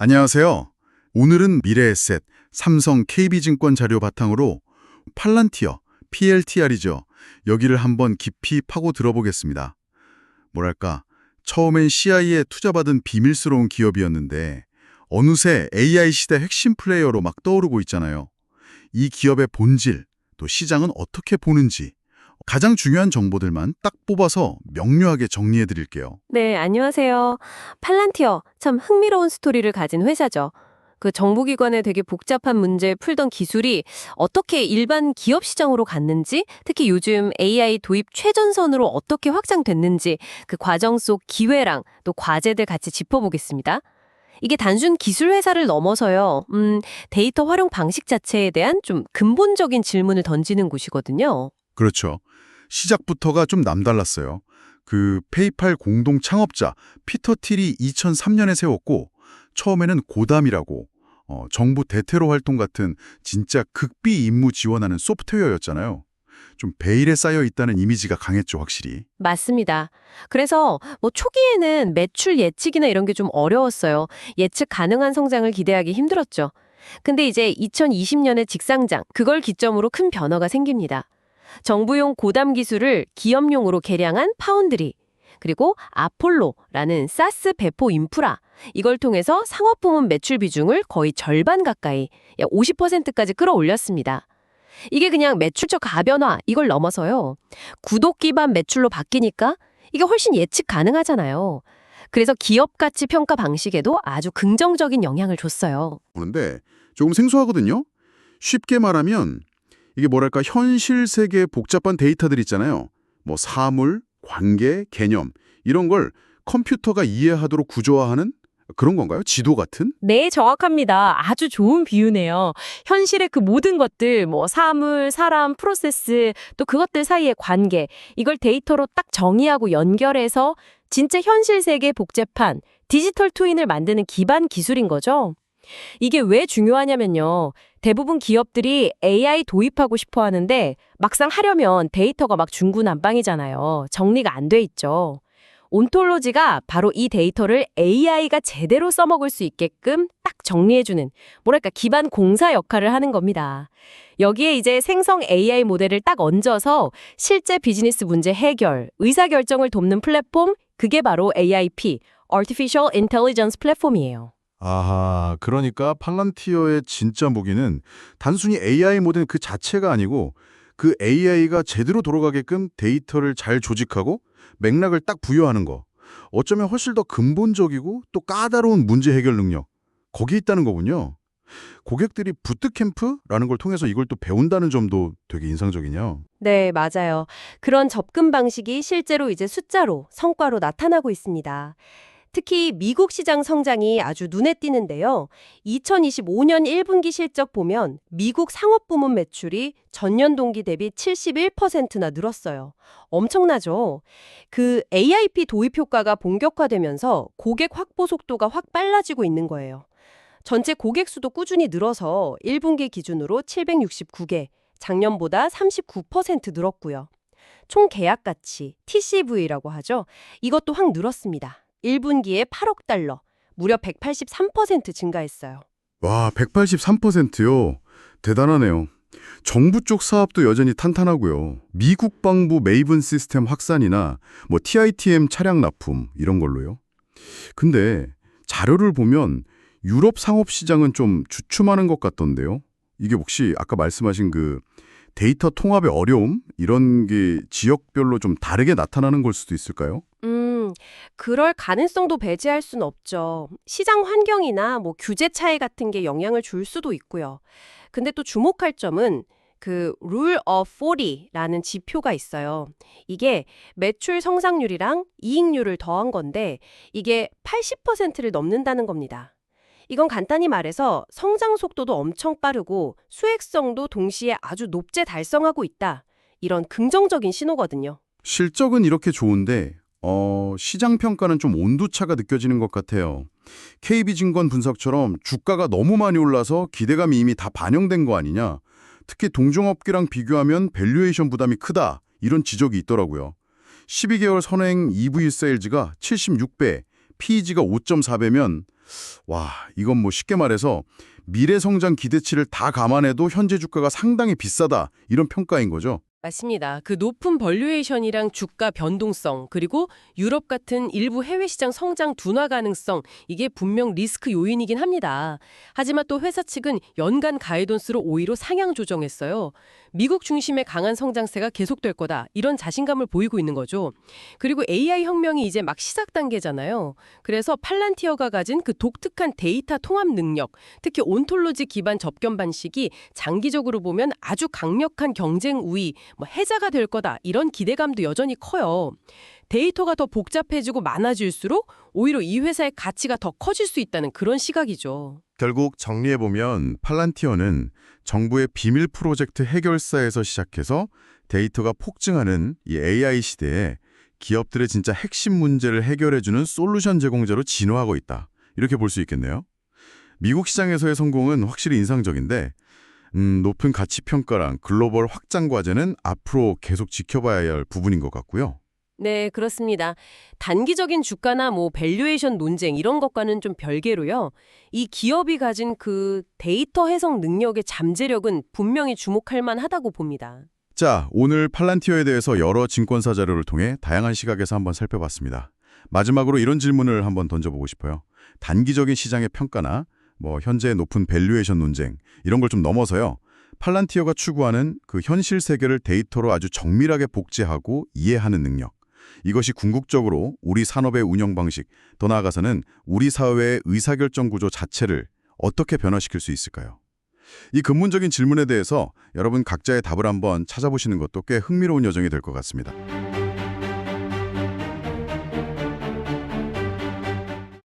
안녕하세요. 오늘은 미래에셋, 삼성 KB증권 자료 바탕으로 팔란티어, PLTR이죠. 여기를 한번 깊이 파고 들어보겠습니다. 뭐랄까, 처음엔 CI에 투자받은 비밀스러운 기업이었는데 어느새 AI 시대 핵심 플레이어로 막 떠오르고 있잖아요. 이 기업의 본질, 또 시장은 어떻게 보는지 가장 중요한 정보들만 딱 뽑아서 명료하게 정리해 드릴게요. 네, 안녕하세요. 팔란티어, 참 흥미로운 스토리를 가진 회사죠. 그 정부기관에 되게 복잡한 문제 풀던 기술이 어떻게 일반 기업 시장으로 갔는지, 특히 요즘 AI 도입 최전선으로 어떻게 확장됐는지 그 과정 속 기회랑 또 과제들 같이 짚어보겠습니다. 이게 단순 기술 회사를 넘어서요, 음, 데이터 활용 방식 자체에 대한 좀 근본적인 질문을 던지는 곳이거든요. 그렇죠. 시작부터가 좀 남달랐어요. 그 페이팔 공동 창업자 피터 틸이 2003년에 세웠고 처음에는 고담이라고 어, 정부 대테러 활동 같은 진짜 극비 임무 지원하는 소프트웨어였잖아요. 좀 베일에 쌓여 있다는 이미지가 강했죠, 확실히. 맞습니다. 그래서 뭐 초기에는 매출 예측이나 이런 게 좀 어려웠어요. 예측 가능한 성장을 기대하기 힘들었죠. 근데 이제 2020년에 직상장, 그걸 기점으로 큰 변화가 생깁니다. 정부용 고담 기술을 기업용으로 개량한 파운드리, 그리고 아폴로라는 사스 배포 인프라, 이걸 통해서 상업 부문 매출 비중을 거의 절반 가까이, 약 50%까지 끌어올렸습니다. 이게 그냥 매출적 가변화 이걸 넘어서요. 구독 기반 매출로 바뀌니까 이게 훨씬 예측 가능하잖아요. 그래서 기업 가치 평가 방식에도 아주 긍정적인 영향을 줬어요. 그런데 조금 생소하거든요. 쉽게 말하면 이게 뭐랄까 현실 세계의 복잡한 데이터들 있잖아요. 뭐 사물, 관계, 개념 이런 걸 컴퓨터가 이해하도록 구조화하는 그런 건가요? 지도 같은? 네, 정확합니다. 아주 좋은 비유네요. 현실의 그 모든 것들, 뭐 사물, 사람, 프로세스, 또 그것들 사이의 관계, 이걸 데이터로 딱 정의하고 연결해서 진짜 현실 세계 복제판, 디지털 트윈을 만드는 기반 기술인 거죠. 이게 왜 중요하냐면요. 대부분 기업들이 AI 도입하고 싶어 하는데 막상 하려면 데이터가 막 중구난방이잖아요. 정리가 안 돼 있죠. 온톨로지가 바로 이 데이터를 AI가 제대로 써먹을 수 있게끔 딱 정리해주는 뭐랄까 기반 공사 역할을 하는 겁니다. 여기에 이제 생성 AI 모델을 딱 얹어서 실제 비즈니스 문제 해결, 의사결정을 돕는 플랫폼, 그게 바로 AIP, Artificial Intelligence 플랫폼이에요. 아하, 그러니까 팔란티어의 진짜 무기는 단순히 AI 모델 그 자체가 아니고 그 AI가 제대로 돌아가게끔 데이터를 잘 조직하고 맥락을 딱 부여하는 거. 어쩌면 훨씬 더 근본적이고 또 까다로운 문제 해결 능력. 거기 있다는 거군요. 고객들이 부트캠프라는 걸 통해서 이걸 또 배운다는 점도 되게 인상적이냐. 네, 맞아요. 그런 접근 방식이 실제로 이제 숫자로, 성과로 나타나고 있습니다. 특히 미국 시장 성장이 아주 눈에 띄는데요. 2025년 1분기 실적 보면 미국 상업 부문 매출이 전년 동기 대비 71%나 늘었어요. 엄청나죠? 그 AIP 도입 효과가 본격화되면서 고객 확보 속도가 확 빨라지고 있는 거예요. 전체 고객 수도 꾸준히 늘어서 1분기 기준으로 769개, 작년보다 39% 늘었고요. 총 계약 가치, TCV라고 하죠. 이것도 확 늘었습니다. 1분기에 8억 달러, 무려 183% 증가했어요. 와, 183%요. 대단하네요. 정부 쪽 사업도 여전히 탄탄하고요. 미국 방부 메이븐 시스템 확산이나 뭐 TITM 차량 납품 이런 걸로요. 근데 자료를 보면 유럽 상업 시장은 좀 주춤하는 것 같던데요. 이게 혹시 아까 말씀하신 그 데이터 통합의 어려움 이런 게 지역별로 좀 다르게 나타나는 걸 수도 있을까요? 음, 그럴 가능성도 배제할 순 없죠. 시장 환경이나 뭐 규제 차이 같은 게 영향을 줄 수도 있고요. 근데 또 주목할 점은 그 Rule of 40라는 지표가 있어요. 이게 매출 성장률이랑 이익률을 더한 건데 이게 80%를 넘는다는 겁니다. 이건 간단히 말해서 성장 속도도 엄청 빠르고 수익성도 동시에 아주 높게 달성하고 있다. 이런 긍정적인 신호거든요. 실적은 이렇게 좋은데 어, 시장 평가는 좀 온도차가 느껴지는 것 같아요. KB증권 분석처럼 주가가 너무 많이 올라서 기대감이 이미 다 반영된 거 아니냐. 특히 동종업계랑 비교하면 밸류에이션 부담이 크다. 이런 지적이 있더라고요. 12개월 선행 EV 세일즈가 76배, PEG가 5.4배면 와, 이건 뭐 쉽게 말해서 미래 성장 기대치를 다 감안해도 현재 주가가 상당히 비싸다. 이런 평가인 거죠. 맞습니다. 그 높은 벌류에이션이랑 주가 변동성 그리고 유럽 같은 일부 해외 시장 성장 둔화 가능성 이게 분명 리스크 요인이긴 합니다. 하지만 또 회사 측은 연간 가이던스로 5위로 상향 조정했어요. 미국 중심의 강한 성장세가 계속될 거다 이런 자신감을 보이고 있는 거죠. 그리고 AI 혁명이 이제 막 시작 단계잖아요. 그래서 팔란티어가 가진 그 독특한 데이터 통합 능력, 특히 온톨로지 기반 접견 방식이 장기적으로 보면 아주 강력한 경쟁 우위, 뭐 해자가 될 거다 이런 기대감도 여전히 커요. 데이터가 더 복잡해지고 많아질수록 오히려 이 회사의 가치가 더 커질 수 있다는 그런 시각이죠. 결국 정리해보면 팔란티어는 정부의 비밀 프로젝트 해결사에서 시작해서 데이터가 폭증하는 이 AI 시대에 기업들의 진짜 핵심 문제를 해결해주는 솔루션 제공자로 진화하고 있다. 이렇게 볼 수 있겠네요. 미국 시장에서의 성공은 확실히 인상적인데 음, 높은 가치 평가랑 글로벌 확장 과제는 앞으로 계속 지켜봐야 할 부분인 것 같고요. 네, 그렇습니다. 단기적인 주가나 뭐 밸류에이션 논쟁 이런 것과는 좀 별개로요. 이 기업이 가진 그 데이터 해석 능력의 잠재력은 분명히 주목할 만하다고 봅니다. 자, 오늘 팔란티어에 대해서 여러 증권사 자료를 통해 다양한 시각에서 한번 살펴봤습니다. 마지막으로 이런 질문을 한번 던져보고 싶어요. 단기적인 시장의 평가나 뭐 현재 높은 밸류에이션 논쟁 이런 걸 좀 넘어서요. 팔란티어가 추구하는 그 현실 세계를 데이터로 아주 정밀하게 복제하고 이해하는 능력. 이것이 궁극적으로 우리 산업의 운영 방식, 더 나아가서는 우리 사회의 의사결정 구조 자체를 어떻게 변화시킬 수 있을까요? 이 근본적인 질문에 대해서 여러분 각자의 답을 한번 찾아보시는 것도 꽤 흥미로운 여정이 될 것 같습니다.